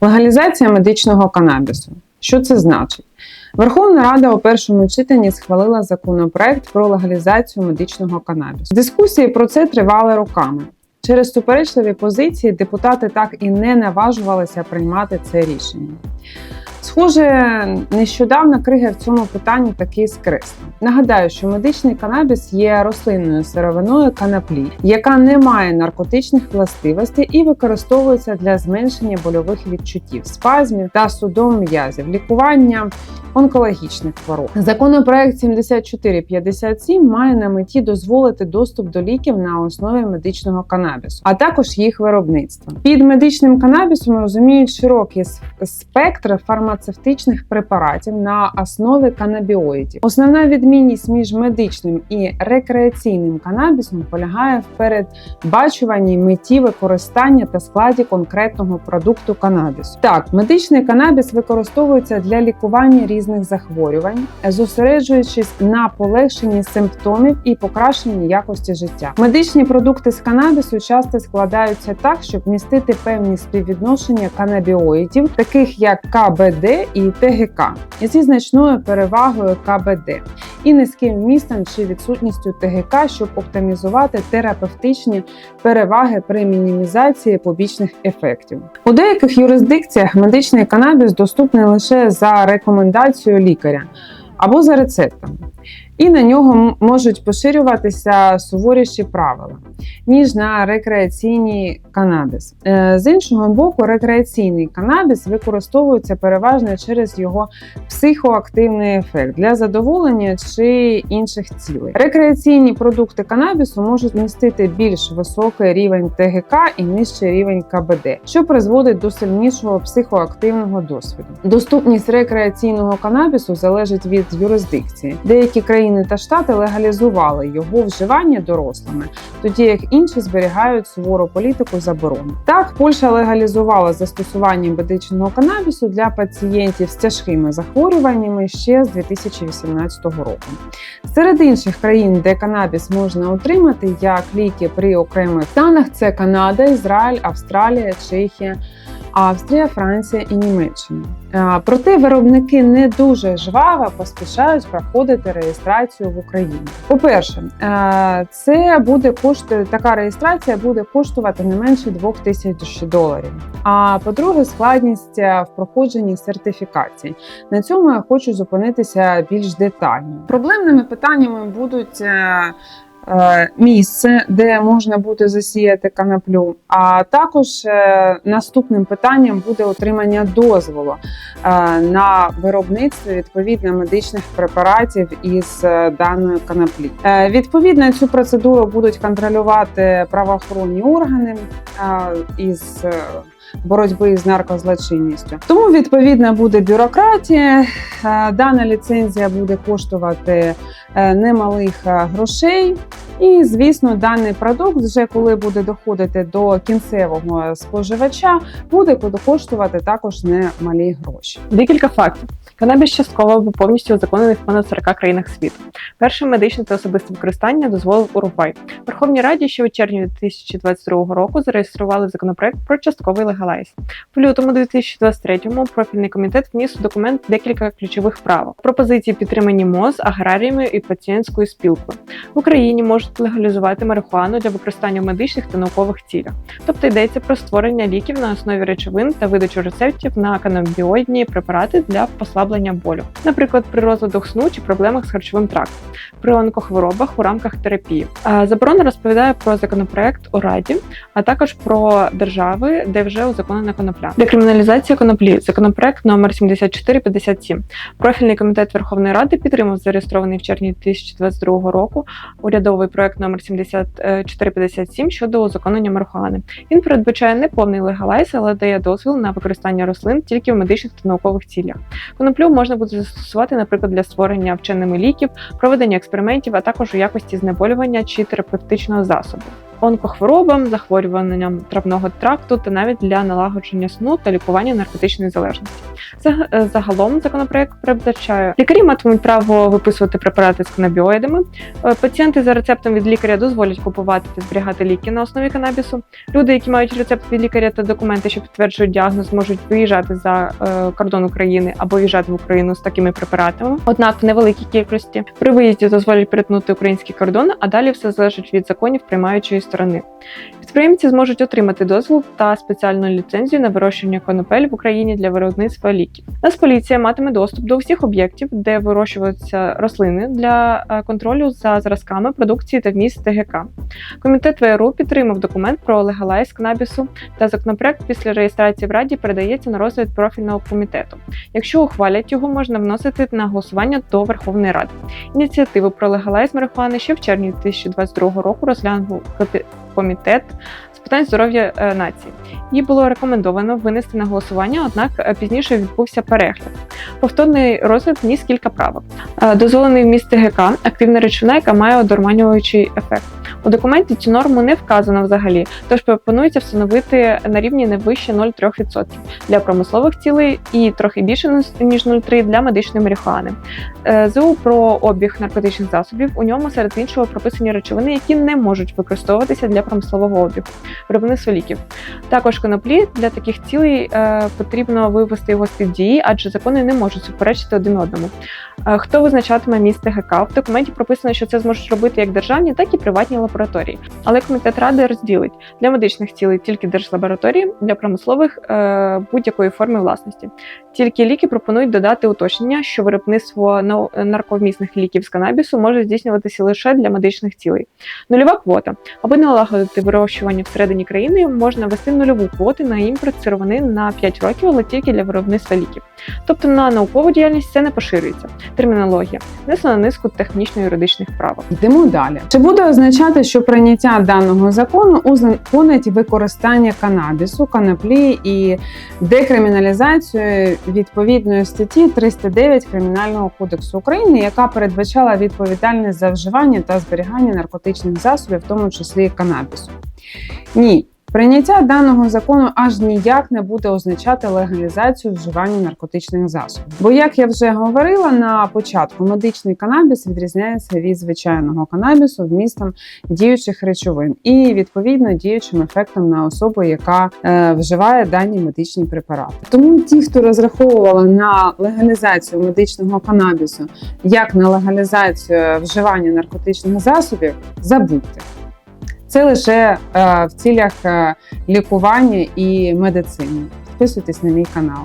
Легалізація медичного канабісу. Що це значить? Верховна Рада у першому читанні схвалила законопроект про легалізацію медичного канабісу. Дискусії про це тривали роками. Через суперечливі позиції депутати так і не наважувалися приймати це рішення. Схоже, нещодавно крига в цьому питанні таки скресла. Нагадаю, що медичний канабіс є рослинною сировиною канаплі, яка не має наркотичних властивостей і використовується для зменшення больових відчуттів, спазмів та судом м'язів, лікування онкологічних хвороб. Законопроект 7457 має на меті дозволити доступ до ліків на основі медичного канабісу, а також їх виробництва. Під медичним канабісом розуміють широкий спектр фармацевтичних препаратів на основі канабіоїдів. Основна відмінність між медичним і рекреаційним канабісом полягає в передбачуваній меті використання та складі конкретного продукту канабісу. Так, медичний канабіс використовується для лікування різних захворювань, зосереджуючись на полегшенні симптомів і покращенні якості життя. Медичні продукти з канабісу часто складаються так, щоб містити певні співвідношення канабіоїдів, таких як КБД і ТГК, зі значною перевагою КБД і низьким вмістом чи відсутністю ТГК, щоб оптимізувати терапевтичні переваги при мінімізації побічних ефектів. У деяких юрисдикціях медичний канабіс доступний лише за рекомендацією лікаря або за рецептом, і на нього можуть поширюватися суворіші правила, ніж на рекреаційний канабіс. Е, З іншого боку, рекреаційний канабіс використовується переважно через його психоактивний ефект для задоволення чи інших цілей. Рекреаційні продукти канабісу можуть містити більш високий рівень ТГК і нижчий рівень КБД, що призводить до сильнішого психоактивного досвіду. Доступність рекреаційного канабісу залежить від юрисдикції. Деякі країни та штати легалізували його вживання дорослими, тоді як інші зберігають сувору політику заборони. Так, Польща легалізувала застосування медичного канабісу для пацієнтів з тяжкими захворюваннями ще з 2018 року. Серед інших країн, де канабіс можна отримати як ліки при окремих станах, це Канада, Ізраїль, Австралія, Чехія. Австрія, Франція і Німеччина. Проте виробники не дуже жваво поспішають проходити реєстрацію в Україні. По-перше, е, це буде коштувати така реєстрація буде коштувати не менше 2 тисяч доларів. А по-друге, складність е, в проходженні сертифікації. На цьому я хочу зупинитися більш детально. Проблемними питаннями будуть. Е, Місце, де можна буде засіяти канаплю, а також е, наступним питанням буде отримання дозволу е, на виробництво відповідно медичних препаратів із даної канаплі. Відповідно, цю процедуру будуть контролювати правоохоронні органи із боротьби з наркозлочинністю. Тому відповідно буде бюрократія. е, Дана ліцензія буде коштувати е, немалих е, грошей. І, звісно, даний продукт, вже коли буде доходити до кінцевого споживача, буде коштувати також немалі гроші. Декілька фактів. Канабіс частково або повністю узаконений в понад 40 країнах світу. Перше медичне та особисте використання дозволив Уругвай. Верховній Раді ще у червні 2022 року зареєстрували законопроект про частковий легалайз. В лютому 2023-му профільний комітет вніс у документ декілька ключових правок. Пропозиції підтримані МОЗ, аграріями і пацієнтською спілкою. В Україні можуть легалізувати марихуану для використання в медичних та наукових цілях. Тобто йдеться про створення ліків на основі речовин та видачу рецептів на канабіоїдні препарати для послаблення болю, наприклад, при розладах сну чи проблемах з харчовим трактом, при онкохворобах у рамках терапії. Заборона розповідає про законопроект у Раді, а також про держави, де вже узаконена конопля. Декриміналізація коноплі. Законопроект номер 7457. Профільний комітет Верховної Ради підтримав зареєстрований в червні 2022 року урядовий проект номер 7457 щодо узаконення марихуани. Він передбачає неповний легалайз, але дає дозвіл на використання рослин тільки в медичних та наукових цілях. Коноплю можна буде застосувати, наприклад, для створення вченими ліків, проведення експериментів, а також у якості знеболювання чи терапевтичного засобу. Онкохворобам, захворюванням травного тракту та навіть для налагодження сну та лікування наркотичної залежності. Е, Загалом законопроект передбачає лікарі матимуть право виписувати препарати з канабіоїдами. Е, Пацієнти за рецептом від лікаря дозволять купувати та зберігати ліки на основі канабісу. Люди, які мають рецепт від лікаря та документи, що підтверджують діагноз, можуть виїжджати за е, кордон України або виїжджати в Україну з такими препаратами. Однак в невеликій кількості при виїзді дозволять перетнути український кордон, а далі все залежить від законів приймаючої сторони. Підприємці зможуть отримати дозвіл та спеціальну ліцензію на вирощування конопель в Україні для виробництва ліків. Нацполіція матиме доступ до всіх об'єктів, де вирощуються рослини для е, контролю за зразками продукції та вміст ТГК. Комітет ВРУ підтримав документ про легалайз канабісу та законопроект після реєстрації в Раді передається на розгляд профільного комітету. Якщо ухвалять його, можна вносити на голосування до Верховної Ради. Ініціативу про легалайз марихуани ще в червні 2022 року розглянув комітет з питань здоров'я е, нації. Її було рекомендовано винести на голосування, однак е, пізніше відбувся перегляд. Повторний розгляд вніс кілька правок. Е, Дозволений вміст ГК – активна речовина, яка має одурманюючий ефект. У документі цю норму не вказано взагалі, тож пропонується встановити на рівні не вище 0,3% для промислових цілей і трохи більше ніж 0,3% для медичної марихуани. Е, ЗУ про обіг наркотичних засобів. У ньому серед іншого прописані речовини, які не можуть використовуватися для промислового обігу, виробництва ліків. Також коноплі для таких цілей е, потрібно вивести його з під дії, адже закони не можуть суперечити один одному. Е, Хто визначатиме міст ТГК? В документі прописано, що це зможуть робити як державні, так і приватні лабораторії. Але комітет ради розділить для медичних цілей тільки держлабораторії, для промислових е, будь-якої форми власності. Тільки ліки пропонують додати уточнення, що виробництво нарковмісних ліків з канабісу може здійснюватися лише для медичних цілей. Нульова квота. Аби налагодити вирощування всередині країни, можна ввести нульову квоту на імпорт сировини на 5 років, але тільки для виробництва ліків. Тобто на наукову діяльність це не поширюється. Термінологія внесена на низку технічно-юридичних правок. Йдемо далі. Чи буде означати, що прийняття даного закону узаконить використання канабісу, канаплі і декриміналізацію відповідної статті 309 Кримінального кодексу України, яка передбачала відповідальність за вживання та зберігання наркотичних засобів, в тому числі канабісу? Ні. Прийняття даного закону аж ніяк не буде означати легалізацію вживання наркотичних засобів. Бо, як я вже говорила на початку, медичний канабіс відрізняється від звичайного канабісу вмістом діючих речовин і відповідно діючим ефектом на особу, яка е, вживає дані медичні препарати. Тому ті, хто розраховували на легалізацію медичного канабісу, як на легалізацію вживання наркотичних засобів, забудьте. Це лише е, в цілях е, лікування і медицини. Підписуйтесь на мій канал.